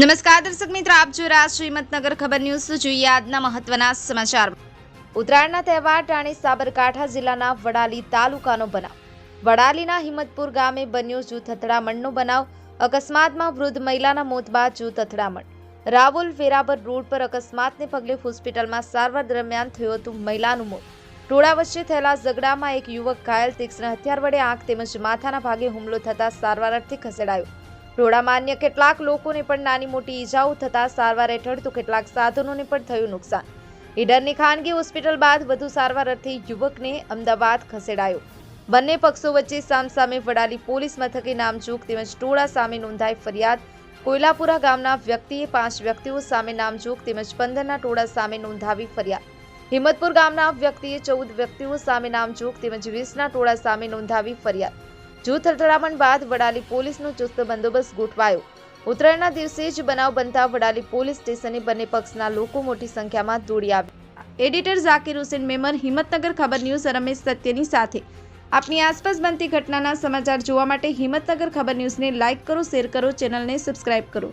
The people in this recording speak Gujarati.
નમસ્કાર દર્શક મિત્રો, આપ જો રહ્યા શ્રીમતનગર ખબર ન્યૂઝ. જોઈએ આજના મહત્વના સમાચાર. ઉત્તરાયણના તહેવાર ટાણે સાબરકાંઠા જિલ્લાના વડાલી તાલુકાનો બનાવ. વડાલીના હિંમતપુર ગામે બન્યો જૂથ અથડામણનો બનાવ. અકસ્માતમાં વૃદ્ધ મહિલાના મોત બાદ જૂથ અથડામણ. રાવલ વેરાબર રોડ પર અકસ્માતને પગલે હોસ્પિટલમાં સારવાર દરમિયાન થયું હતું મહિલાનું મોત. ટોળા વચ્ચે થયેલા ઝઘડામાં એક યુવક ઘાયલ, તીક્ષ્ણ હથિયાર વડે આંખ તેમજ માથાના ભાગે હુમલો થતાં સારવાર અર્થે ખસેડાયો. અન્ય કેટલાક લોકોને પણ નાની મોટી ઈજાઓ થતા સારવાર હેઠળ તો કેટલાક સાધનોને પણ થયું નુકસાન. ઈડરની ખાનગી હોસ્પિટલ બાદ વધુ સારવાર અર્થે યુવકને અમદાવાદ ખસેડાયો. બંને પક્ષો વચ્ચે સામસામે વડાલી પોલીસ મથકે નામજોગ તેમજ ટોળા સામે નોંધાઈ ફરિયાદ. કોયલાપુરા ગામના વ્યક્તિએ પાંચ વ્યક્તિઓ સામે નામજોગ તેમજ પંદરના ટોળા સામે નોંધાવી ફરિયાદ. હિંમતપુર ગામના વ્યક્તિએ ચૌદ વ્યક્તિઓ સામે નામજોગ તેમજ વીસના ટોળા સામે નોંધાવી ફરિયાદ. જૂથ અથડામણ બાદ વડાલી પોલીસનો ચુસ્ત બંદોબસ્ત ગોઠવાયો. ઉત્તરાયણના દિવસે જ બનાવ બનતા વડાલી પોલીસ સ્ટેશને બંને પક્ષના લોકો મોટી સંખ્યામાં દોડી આવ્યા. એડિટર ઝાકીર હુસેન મેમર, હિંમતનગર ખબર ન્યૂઝ, રમેશ સત્યની સાથે. આપની આસપાસ બનતી ઘટનાના સમાચાર જોવા માટે હિંમતનગર ખબર ન્યૂઝને લાઇક કરો, શેર કરો, ચેનલને સબસ્ક્રાઇબ કરો.